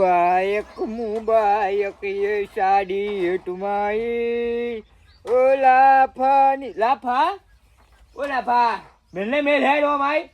બાયક મુબાયક એ સાડી ટુમાઈ ઓ લાફાની લાફા? ઓ લાફા મેલને મેલ હેડ હો માઈ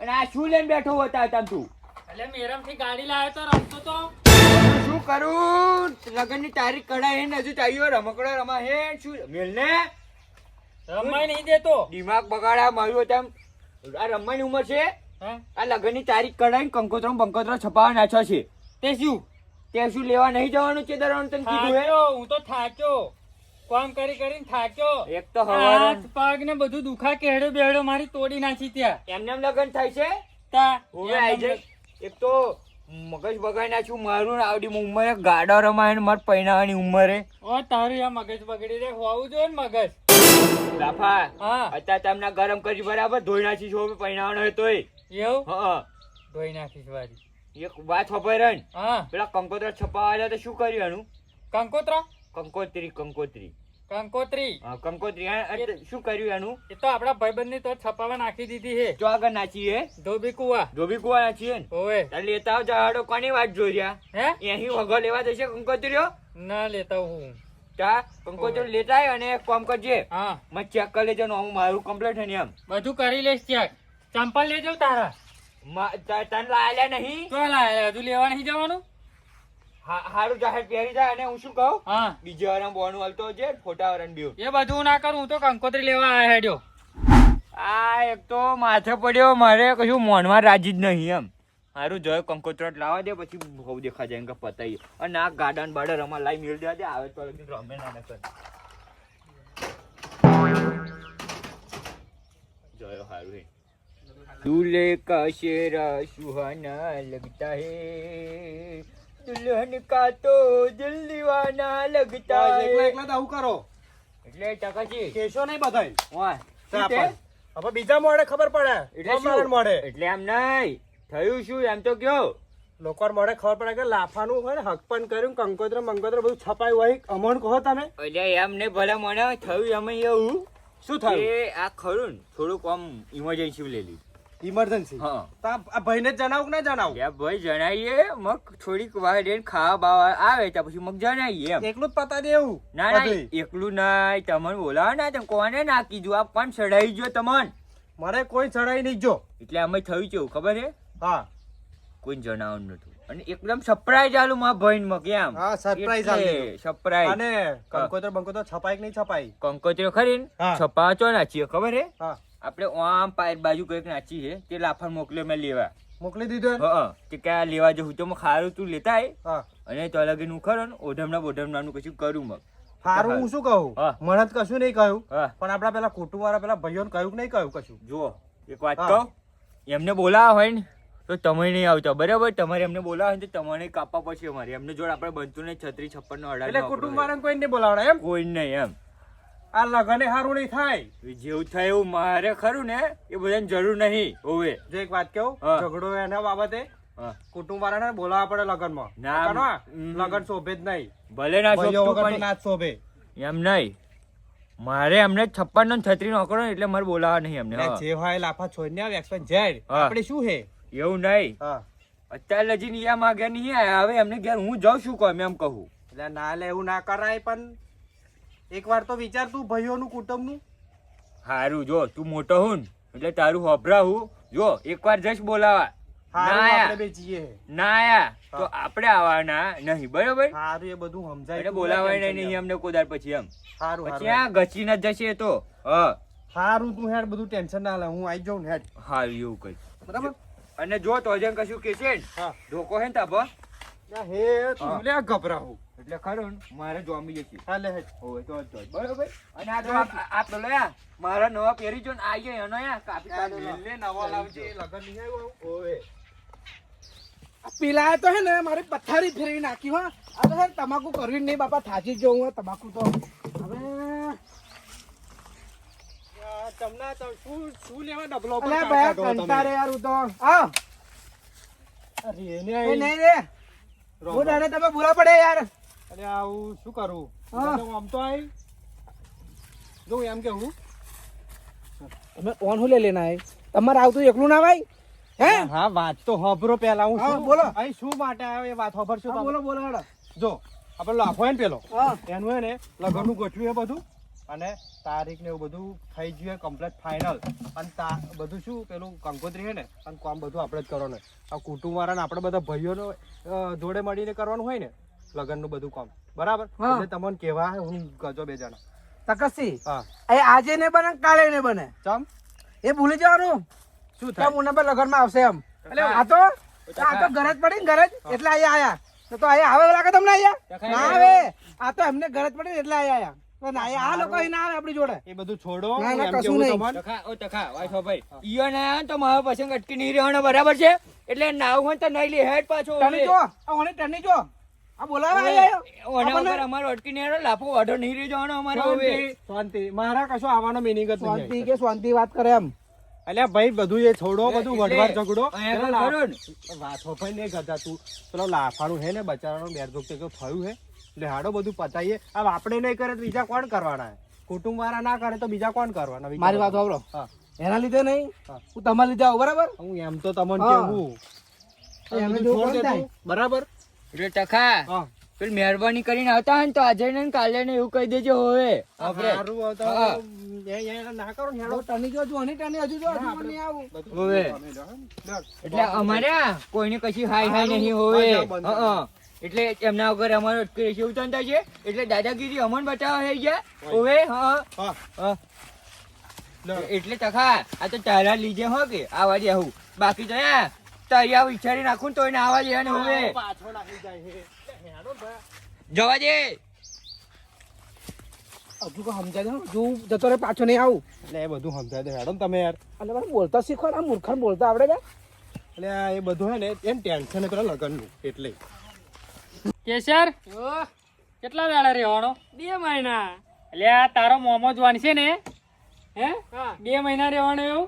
અને આ શું લઈને બેઠો હતા તમ તું? એટલે મેરમથી ગાડી લાવ્યો તો રમતો તો. શું કરું? લગનની તારીખ કઢાઈ હે હજુ ચાલ્યો રમકડો રમા હે શું? મેલને? રમાય નહીં દેતો. દિમાગ બગાડા માર્યો તેમ. આ રમવાની ઉંમર છે? આ લગનની તારીખ કઢાઈને કંકોત્રો બંકોત્રો છપાવા નાખ્યો છે. તે શું? તે શું લેવા નહીં જવાનું છે દરવાનું? તને કીધું હે? હું તો થાક્યો. કામ કરી કરીને થાક્યો. એક તો હાથ પગ ને બધું દુખા કેડો બેડો મારી તોડી નાખી ત્યાં. એમને એમ લગન થાય છે? તા હું આવી જાય એક તો મગજ બગાડી નાખ્યું મારું આવડી ઉંમરે ગાડા રમાય ને મારે પૈણાવાની ઉંમરે. ઓ તારું આ મગજ બગડી રે હોવું જોઈએ ને મગજ. લાફા હા. અત્યારે તમને ગરમ કરી બરાબર ધોઈ નાખી છો પૈણાવાનો હોય તોય. એવું? હા. ધોઈ નાખીશ વારી. એક વાત ખબર હે હા. પેલા કંકોત્રા છપાવા આવ્યા તો શું કર્યું એનું? કંકોત્રા? કંકોત્રી કંકોત્રી. કંકોત્રી. હા કંકોત્રી. શું કર્યું એનું? એ તો આપડા ભાઈબંધની તો છપાવા નાખી દીધી હે જો આગળ નાચી હે. ધોબી કુવા. ધોબી કુવા નાચી હે ને? ઓવે. તારે લેતા આવ આડો કોની વાત જોઈ રહ્યા? હે? અહીં વગર લેવા જશે કંકોત્રીઓ? ના લેતા હું. ચા કંકોત્રી લેતા આય અને એક કામ કરજે. હા. મત ચેક કરી લેજો હું મારું કમ્પ્લીટ છે ને એમ. બધું કરી લઈશ ચેક ચંપલ લેજો તારા. તને લાયેલા નહીં? તો લાય હજુ લેવા નહીં જવાનું? હા- હારું જાહેર પહેરી જાય અને હું શું કહું? હા. બીજી વાર બોનું હાલતો છે ફોટા બીવ એ બધું ના કરું તો કંકોત્રી લેવા હેડ્યો આ એક તો માથે પડ્યો મારે કશું મોનમાં રાજી જ નહીં એમ. સારું જોયો કંકોત્ર લાવવા દે પછી બહુ દેખા જાય કે પતાવી અને આ ગાર્ડન બાર્ડન રમા લાઈ મેળ દેવા દે આવે તો રમે ના કર જોયો હે. दूल्हे का शेरा सुहाना लगता है दुल्हन का तो दिल दीवाना लगता है એકલા એકલા તો આવું કરો એટલે ટકાજી કેશો નહીં બધાય વાહ શું તે? હવે બીજા મોડે ખબર પડે એટલે અમારા શું? મોડે એટલે એમ નહીં થયું શું એમ તો કયો લોકો મોડે ખબર પડે કે લાફાનું હોય ને હક પણ કર્યું કંકોત્ર મંકોત્ર બધું છપાયું હોય અમણ કહો તમે એટલે એમ ને ભલે મને થયું એમ એવું શું થયું કે આ ખરું ને થોડુંક આમ ઇમરજન્સી લેલી ઇમરજન્સી હા. આ ભાઈને જણાવું કે ના જણાવું? ત્યાં ભાઈ જણાવીએ મગ થોડીક વાર રહીને ખાવા બાવા આવે તો પછી મગ જણાવીએ એમ. એકલું જ પતા દે એવું ના ના એકલું નહીં. તમને બોલાવો ના તમે કોને ના કીધું આ પણ ચડાઈ જો તમને. મારે કોઈ ચડાઈ નહીં જો. એટલે અમે થયું કેવું ખબર છે? હા. કોઈ જણાવવાનું નતું અને એકદમ સરપ્રાઈઝ આલુ મારા ભાઈ માં કેમ હા, સરપ્રાઈઝ આલી સરપ્રાઈઝ અને કંકોત્ર બંકોત્ર છપાય કે નહીં છપાય? કંકોત્રો ખરી છપાચો નાચીએ ખબર હે હા. આપણે આમ પાયર બાજુ કંઈક નાચી છે તે લાફર મોકલ્યો મેં લેવા. મોકલી દીધો? હા કે ક્યાં લેવા જવું? તો ખારું તું લેતા આય. અને તો લગીનનું ખરો ને ઓઢમણા બોઢમણાનું કશું કરું મગ. હારું હું. શું કહું. મને તો કશું નહીં કહ્યું. પણ આપડા પેલા કુટુંબ વાળા પેલા ભાઈઓ કહ્યું નહીં કહ્યું કશું? જુઓ એક વાત. કહું. એમને બોલાવા હોય ને તો તમે નહીં આવતા. બરાબર? તમારે એમને બોલાવા તો તમારે કાપવા પછી અમારે. એમને જોડે આપણે બનતું નહીં. છત્રી છપ્પન નો એટલે કુટુંબ વાળાને કોઈ નહીં બોલાવડા એમ? કોઈ નહીં એમ. આ લગને સારું નહીં થાય. જેવું થાય એવું મારે ખરું ને એ બધાને જરૂર નહીં હોવે. જો એક વાત કેવું ઝઘડો એના બાબતે. કુટુંબ વાળાને બોલાવવા પડે લગનમાં. ના. લગન શોભે જ નહીં. ભલે ના પણ ના શોભે. એમ નહીં. મારે એમને છપ્પન નો છત્રી નોકરો એટલે મારે બોલાવા નહીં એમને જે હોય લાફા છોડીને આવે એક્સપેન્સ જેડ આપણે શું હે? એવું નહીં. હા. અત્યારે લજી ની માગ્યા નહીં આવે હવે એમને ઘેર હું જાઉં છું કહું એમ કહું. એટલે ના લે એવું ના કરાય પણ એક વાર તો વિચાર તું ભાઈઓનું કુટુંબનું. હારું જો તું મોટો હું એટલે તારું હોભરા હું જો એકવાર જશ બોલાવા. ના આયા. આપણે બે જીએ ના આયા. તો આપણે આવવાના નહીં બરોબર? હારું એ બધું સમજાય એટલે બોલાવાય નહીં અમને કોદાર પછી એમ. લે. પછી આ ગચી ના જશે તો. હા. હારું તું હેડ બધું ટેન્શન ના લે હું આવી જાઉં હેડ. હારું એવું કઈ. બરાબર? અને જો તો કશું કે છે ને? ધોકો હે ને તાપો હા. તું લે ગભરાવું એટલે ખરું મારે જોમી જશે હા લે હોય તો જ બરોબર? અને આ તો આ- પેલો યા મારા નવા પહેરી જો ને આ ગયો એનો યા કાપી કાઢો લે. નવા લાવજે લગન નહીં આવ્યો ઓવે પેલા તો હે ને મારે પથારી ફેરવી નાખી હો. આ તો હે તમાકુ કરવી નહીં બાપા થાજી જ જવું હો તમાકુ તો. હવે તમને તો શું શું લેવા ડબલો પર તમે? યાર હું તો. અરે એને નહીં રે. હું તમે બુરા પડે યાર. અરે આવું શું કરું. આમ તો આઈ. જો એમ કે હું તમે ઓન હું લઈ લેના હે તમારે આવતું એકલું ના ભાઈ? હે? હા વાત તો હોભરો પેલા. હું શું બોલો. અહીં શું માટે આવ્યો એ વાત હોભરશો બોલો બોલો હેડો. જો આપણે લાફો હે ને પેલો. એનું હે ને લગ્નનું ગોઠવ્યું હે બધું. અને તારીખ ને એવું બધું થઈ ગયું કમ્પ્લીટ ફાઇનલ અને તા બધું શું પેલું કંકોત્રી હે ને? અને કામ બધું આપણે જ કરવાનું આ કુટુંબ વાળાને આપણે બધા ભાઈઓનો જોડે મળીને કરવાનું હોય ને લગ્નનું બધું કામ. બરાબર? એટલે તમને કેવા હે હું ગજો બે જણા. તકસી હા. એ આજે ને બને કાલે ને બને. ચમ? એ ભૂલી જવાનું. શું થાય? મુન્ના પર લગનમાં આવશે એમ. એટલે આ તો આ તો ઘરે જ પડી ને ઘરે જ એટલે અહીંયા આયા. તો તો અહીંયા આવે લાગે તમને અહીંયા? ના આવે. આ તો એમને ઘરે જ પડી એટલે અહીંયા આયા. આ લોકો ના આવે આપણી જોડે. એ બધું છોડો. ના, ના, એમ કશું નહીં. ટકા ઓ ટકા વાઈફ ભાઈ. ઈયો ને તો મારો પસંદ અટકી નહીં રહેવાનો બરાબર છે? એટલે નાવ હોય તો નહીં લે હેડ પાછો ઓને જો. આ બોલાવે અહીંયા. ઓના આપણને વગર અટકી નહીં લાફો વાઢો નહીં રહી જવાનો અમારો હવે. શાંતિ, શાંતિ મારા કશો આવવાનો મિનિંગ જ શાંતિ કે શાંતિ વાત કરે એમ. અલ્યા ભાઈ બધું એ છોડો બધું વઢવાર ઝઘડો. અહીંયા પેલા આગળ લા- કરો ને. વાત હોફાઈ ને ગધા તું. પેલો લાફાનું હે ને બચારાનું તે થયું હે એટલે હાડો બધું પતાઈએ. આ આપણે નહીં કરે તો બીજા કોણ કરવાના કુટુંબ વાળા ના કરે તો બીજા કોણ કરવાના? મારી વાત સાંભળો એના લીધે નહીં? હું. તમારા લીધે આવું બરાબર? હું એમ તો તમને કેવું. બરાબર? એટલે ટકા પેલી મહેરબાની કરીને આવતા હોય ને તો આજે ને કાલે ને એવું કહી દેજો હવે. હા. હે? એટલે અમારે કોઈને કશી હાય હાય નહીં હોવે. હં, હં. એટલે એમના વગર અમારો અટકી ધંધા છે. એટલે દાદાગીરી અમન બચાવવા થઈ ગયા. હોવે હા. હા. હા. એટલે તખા આ તો તારા લીધે હો કે? આવા દે આવું. બાકી તો યા વિચારી નાખું તો એને આવા દે ને હવે. પાછો નાખી જાય હે. હેડો જવા દે. હજુ તો સમજાય? હજુ જતો રે પાછો નહીં આવું. એટલે એ બધું સમજાય દે હેડો તમે યાર. એટલે મને બોલતા શીખો આ મૂર્ખાને બોલતા આવડે છે? એટલે એ બધું હે ને એમ ટેન્શન પેલા લગનનું એટલે. કેસર કેટલા વેળા રહેવાનો? બે મહિના. એટલે આ તારો મોમો જોવાની છે ને? હે? બે મહિના રહેવાનો એવું?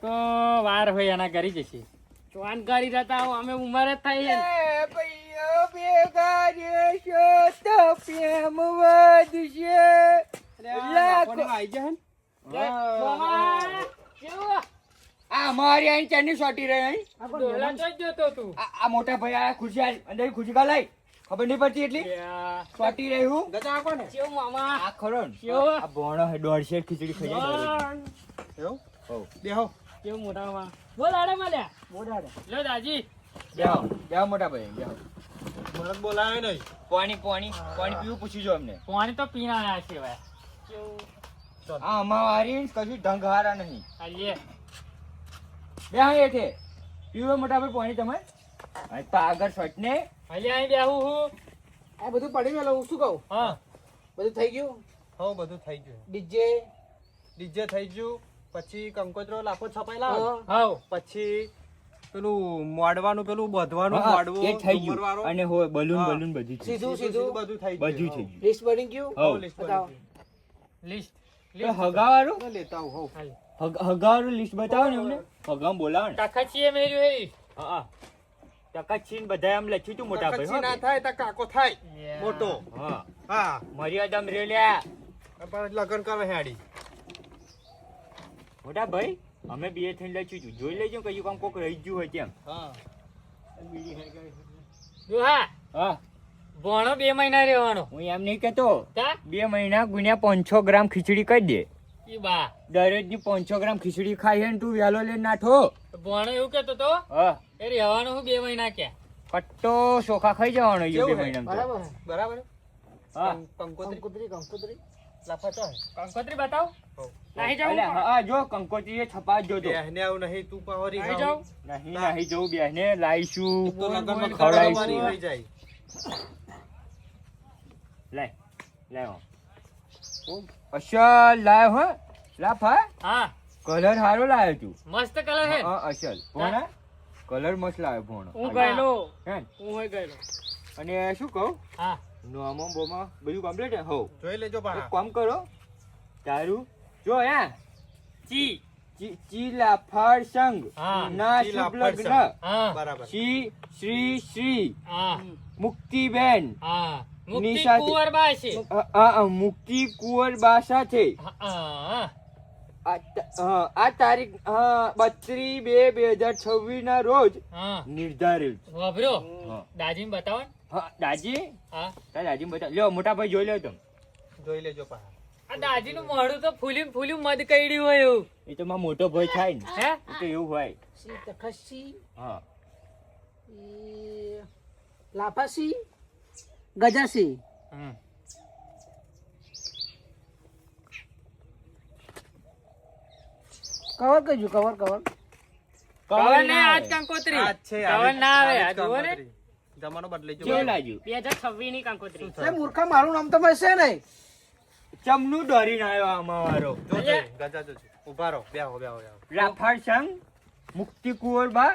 તો વાર હોય એના ઘરે જશે. જોવાન રહેતા હું અમે ઉમર જ થઈ ભાઈઓ ભેગા રહેશો તો પ્રેમ વધશે. લાખો આઈ જાય ને? મામા, કેવું? આ મારી અહીં ચાની સોટી રહી અહીં ડોલા તો જ જોતો તું આ મોટા ભાઈ આ ખુરશી આ અંદર ખુરશી કા ખબર નહીં પડતી એટલી. સોટી રહી હું. ગજા આપો ને કેવું મામા? આ ખરો? આ ભોણો હે દોઢ શેર ખીચડી ખાઈ જાય. એવું? બેહો. કેવું મોટા માં બોલ આડે મળ્યા બોલાડે લો દાજી. બેહો બેહો મોટા ભાઈ બેહો. મને બોલાવે નહીં. પાણી પાણી પાણી પીવું પૂછી જો અમને. પાણી તો પીના આયા છે ભાઈ આ અમારી કશું ઢંગ નહીં. હાલીએ. બે હા એઠે પીવો મોટા ભાઈ પાણી તમે. અહીં તો આગળ શર્ટ ને હાલી અહીં બેહું હું. આ બધું પડી ગયેલું હું શું કહું? હા. બધું થઈ ગયું? હો બધું થઈ ગયું. ડીજે. ડીજે થઈ ગયું. પછી કંકોત્રો લાખો છપાયેલા હા. હાવ પછી પેલું મોડવાનું પેલું બધવાનું મોડવું એ થઈ ગયું. અને હોય બલૂન બલૂન બધું સીધું સીધું સીધું બધું થઈ બધું થઈ ગયું. લિસ્ટ બની ગયું? હો, લિસ્ટ બતાવો. લિસ્ટ તો લેતા આવું, હો. હાલી. લિસ્ટ બતાવો ને અમને હગામ બોલાવો ને. કાકા છીએ મેર્યું હે હા. ટકાચીન બધા આમ લખ્યું તું મોટા ભાઈ ના થાય તો કાકો થાય. મોટો. હા. હા. મર્યાદામાં રેલ્યા પણ લગન કરે હેડી. મોટા ભાઈ? અમે બે થઈને લખ્યું છું. જોઈ લેજો કયું કામ કોક રહી ગયું હોય તેમ. હા. હા. ભણો બે મહિના રહેવાનો. હું એમ નહીં કેતો બે મહિના ગુણ્યા પાંચસો ગ્રામ ખીચડી કરી દે. ઈ બા. દરરોજની પાંચસો ગ્રામ ખીચડી ખાઈ ને તું વેલો લઈને નાઠો. ભણો એવું કેતો તો? હા. એ રહેવાનો હું બે મહિના કે કટ્ટો ચોખા ખાઈ જવાનો બે તો. બરાબર બરાબર હા? કંકોત્રી કંકોત્રી કંકોત્રી? લાફા તો કંકોત્રી બતાવ. નાહી જાઉં હા, હા, જો કંકોત્રી છપા જ જોતો બેહને આવું નહીં તું પહોરી નાહી જાઉં? નહીં નહીં જવું બેહને લાઈશું. તો લગનમાં ખવડાવવાની થઈ જાય. લાય લાય હો. અસલ લાય હો. લાફ હા? હા. કલર હારો લાયો તું. મસ્ત કલર હે. હા, અસલ. ભોણા? કલર મસ્ત લાવ્યો ભોણો. હું ગયેલો. હે હું હોય ગયેલો. અને શું કહું? હા. નોમો બોમો બધું કમ્પ્લીટ હે? હો. જોઈ લેજો કામ કરો તારું જો હે? ચી. ચી- ચીલા ફરસંગ હા. ના શુભ લગ્ન. બરાબર. શ્રી શ્રી. શ્રી મુક્તિબેન. મુક્તિ કુંવર બાસા છે. આ તારીખ બત્રીસ બે બે હજાર છવ્વીસ ના રોજ હા. નિર્ધારિત. દાજી બતાવો દાજી? દાજી બતા લ્યો મોટા ભાઈ જોઈ લો તમે. જોઈ લેજો પાછા. આ દાજીનું મોઢું તો ફૂલ્યું ફૂલ્યું મધ કઈડ્યું હોય એવું. એ તો માં મોટો ભય થાય ને. હે? એ તો એવું હોય. સી તખસી હા. લાફાસી ગજાસી હમ. કવર કહેજો કવર કવર. કવર ને આજ કંકોત્રી. આજ છે કવર ના આવે આ જુઓ ને. જમાનો બદલી ગયો. કેવું લાગ્યું? બે હજાર છવ્વીસની કંકોત્રી મૂર્ખા મારું નામ તો મળશે નહીં. ચમનું ડરીને આવ્યો અમારો ગજા જો ઊભા રહો બેહો બેહો રાફાળ સંઘ મુક્તિ કુંવરબા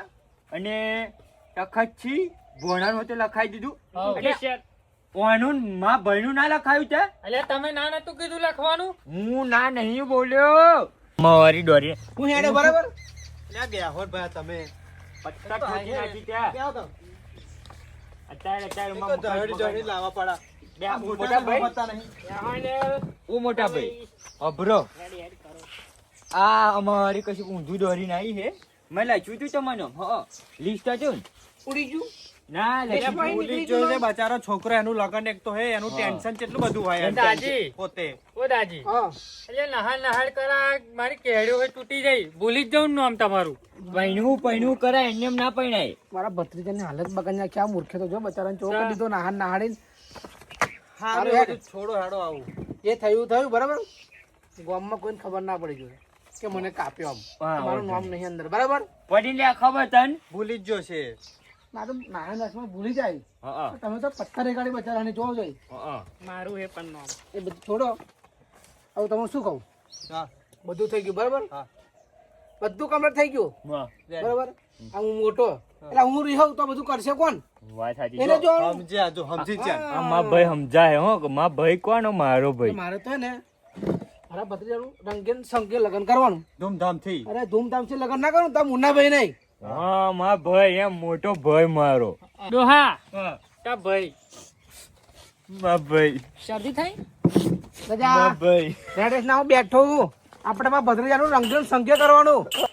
અને તખતછી ભોણાનું હોતે લખાઈ દીધું. એટલે ઓનું માં ભાઈનું ના લખાયું છે એટલે તમે ના નતું કીધું લખવાનું? હું ના નહીં બોલ્યો. મારી ડોરી હું હેડે બરાબર? લ્યા બેહો ભાઈ તમે પત્તા ઠોકી નાખી ત્યાં. અત્યારે અત્યારે લાવવા પડે. બે આ મોટા મોટા ભાઈ? હું મોટા ભાઈ અભરો. આ અમારી કશું ઊંધું દોરીને આવી હે. મેં લખ્યું તું તમને હ લિસ્ટ હતું ને? ઉડી ગયું? પોલીસ છે બચારો છોકરો એનું લગન એક તો હે એનું ટેન્શન કેટલું બધું હોય પોતે. ઓ દાજી. એટલે નહાર નહાર કરા મારી કેળ્યો હોય તૂટી જાય. ભૂલી જ જાઉં નામ તમારું. પૈણું પૈણું કરાય એને ના પૈણાય. મારા ભત્રીજાની હાલત બગાડી નાખ્યા મૂર્ખે તો જો બચારાને ચોક કરી દીધો નાહાડ નાહાડીને. હારું એ હેડ. છોડો હેડો આવું. એ થયું થયું બરાબર? ગામમાં કોઈને ખબર ના પડી જોઈએ કે મને કાપ્યો આમ. મારું નામ નહીં અંદર બરાબર? પડી લે ખબર તન? ભૂલી જ જોશે. મારું નાના નાશમાં ભૂલી જાય. તમે તો પથ્થર રેગાડી બચારાને જોવો જોઈ મારું એ પણ નામ. એ બધું છોડો. હવે તમે શું કહું? હા. બધું થઈ ગયું બરાબર? બધું કમ્પ્લીટ થઈ ગયું. બરાબર? આ હું મોટો. એટલે હું રિહવ તો બધું કરશે કોણ? વાત સાચી. એને જો, જો સમજ્યા જો સમજી ગયા. આ મારો ભાઈ સમજાય હો કે મારો ભાઈ કોણ મારો ભાઈ? મારે તો ને મારા ભત્રીજાનું રંગીન સંગે લગ્ન કરવાનું. ધૂમધામથી. અરે ધૂમધામથી લગ્ન ના કરું તો મુન્નાભાઈ નહીં. હા મારો ભાઈ એમ મોટો ભાઈ મારો. ડોહા હા. ભાઈ? મારો ભાઈ. શરદી થઈ? રજા. ભાઈ. રેડેશ ના હું બેઠો હું આપણે મારા ભત્રીજાનું રંગેન સંગે કરવાનું.